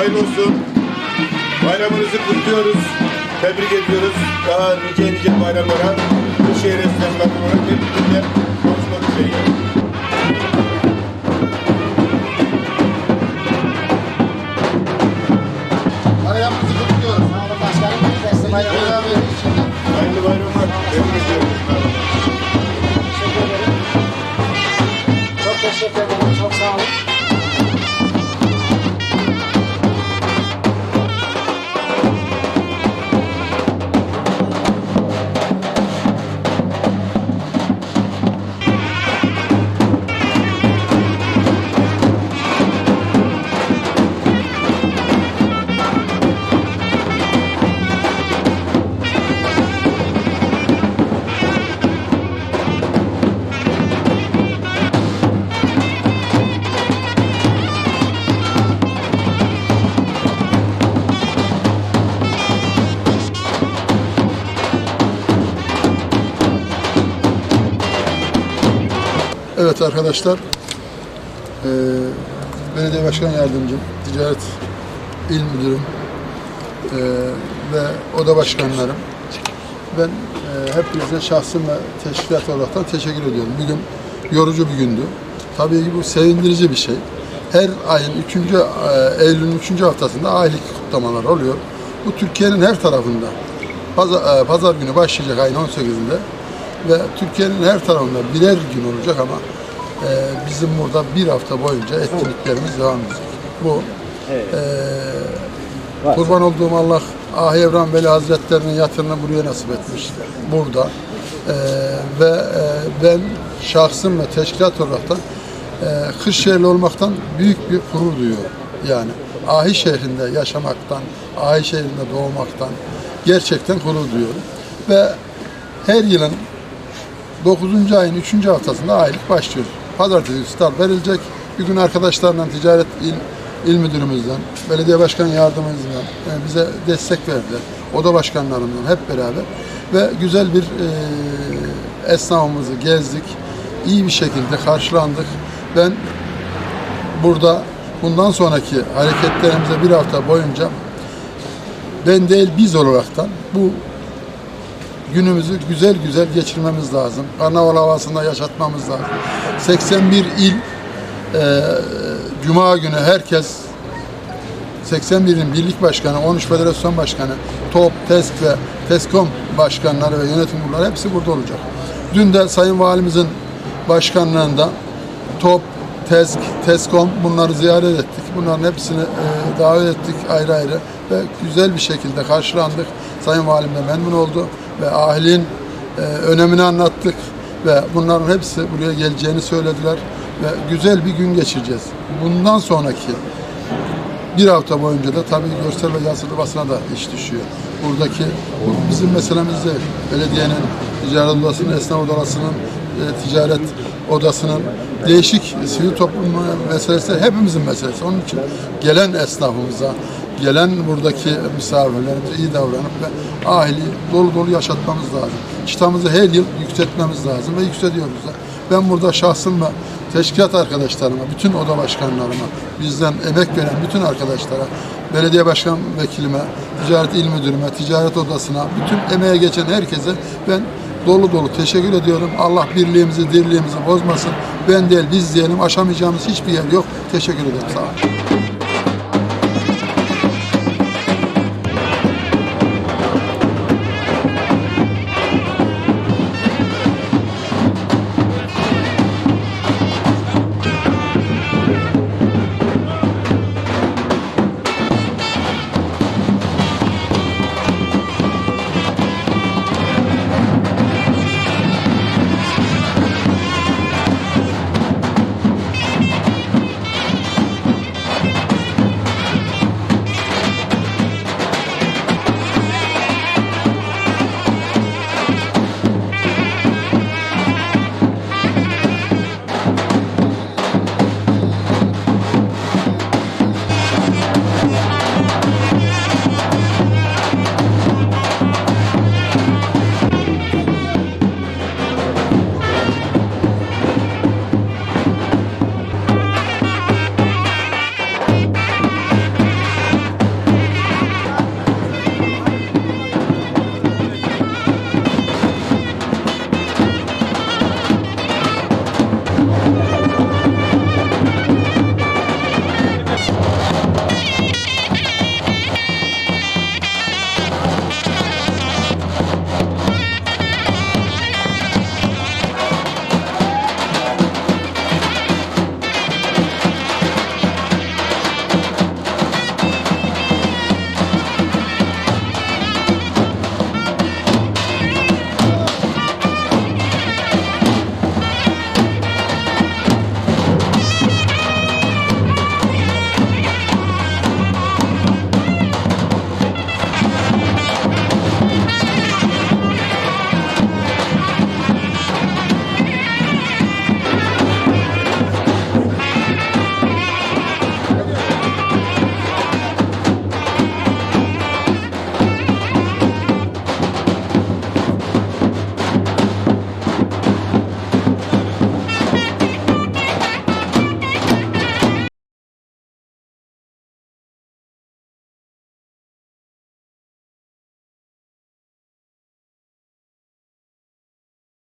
hayırlı olsun. Bayramınızı kutluyoruz. Tebrik ediyoruz. Daha nice nice bayramlara. Bu şehir esnafları olarak konuşmak Evet arkadaşlar, eee belediye başkan yardımcım, ticaret il müdürüm eee, ve oda başkanlarım. Ben eee hepinize şahsım ve teşkilat olaraktan teşekkür ediyorum. Bugün yorucu bir gündü. Tabii ki bu sevindirici bir şey. Her ayın 3. Eylül'ün 3. haftasında aylık kutlamalar oluyor. Bu Türkiye'nin her tarafında. Pazar, eee, pazar günü başlayacak ayın 18'inde ve Türkiye'nin her tarafında birer gün olacak ama e, bizim burada bir hafta boyunca etkinliklerimiz devam edecek. Bu e, kurban olduğum Allah Ah Evran Veli Hazretlerinin yatırını buraya nasip etmiş. Burada. E, ve e, ben şahsım ve teşkilat olarak da e, Kırşehirli olmaktan büyük bir gurur duyuyorum. Yani Ahi şehrinde yaşamaktan, Ahi şehrinde doğmaktan gerçekten gurur duyuyorum. Ve her yılın 9. ayın 3. haftasında aylık başlıyor. Pazartesi start verilecek. Bir gün arkadaşlarla ticaret il, il müdürümüzden, belediye başkan yardımcımızdan yani bize destek verdiler. Oda başkanlarımızdan hep beraber ve güzel bir e, esnafımızı gezdik. İyi bir şekilde karşılandık. Ben burada bundan sonraki hareketlerimize bir hafta boyunca ben değil biz olaraktan bu günümüzü güzel güzel geçirmemiz lazım. Karnaval havasında yaşatmamız lazım. 81 il e, Cuma günü herkes 81'in birlik başkanı, 13 federasyon başkanı, TOP, TESK ve TESKOM başkanları ve yönetim kurulları hepsi burada olacak. Dün de Sayın Valimizin başkanlığında TOP, TESK, TESKOM bunları ziyaret ettik. Bunların hepsini e, davet ettik ayrı ayrı ve güzel bir şekilde karşılandık. Sayın Valim de memnun oldu ve ahiliğin e, önemini anlattık ve bunların hepsi buraya geleceğini söylediler ve güzel bir gün geçireceğiz. Bundan sonraki bir hafta boyunca da tabii görsel ve yazılı basına da iş düşüyor. Buradaki bu bizim meselemiz değil. Belediyenin, ticaret odasının, esnaf odasının, e, ticaret odasının değişik sivil toplum meselesi hepimizin meselesi. Onun için gelen esnafımıza, gelen buradaki misafirlerimize iyi davranıp ve ahili dolu dolu yaşatmamız lazım. Çıtamızı her yıl yükseltmemiz lazım ve yükseliyoruz da. Ben burada şahsım ve teşkilat arkadaşlarıma, bütün oda başkanlarıma, bizden emek veren bütün arkadaşlara, belediye başkan vekilime, ticaret il müdürüme, ticaret odasına, bütün emeğe geçen herkese ben dolu dolu teşekkür ediyorum. Allah birliğimizi, dirliğimizi bozmasın. Ben değil, biz diyelim aşamayacağımız hiçbir yer yok. Teşekkür ederim. Sağ olun.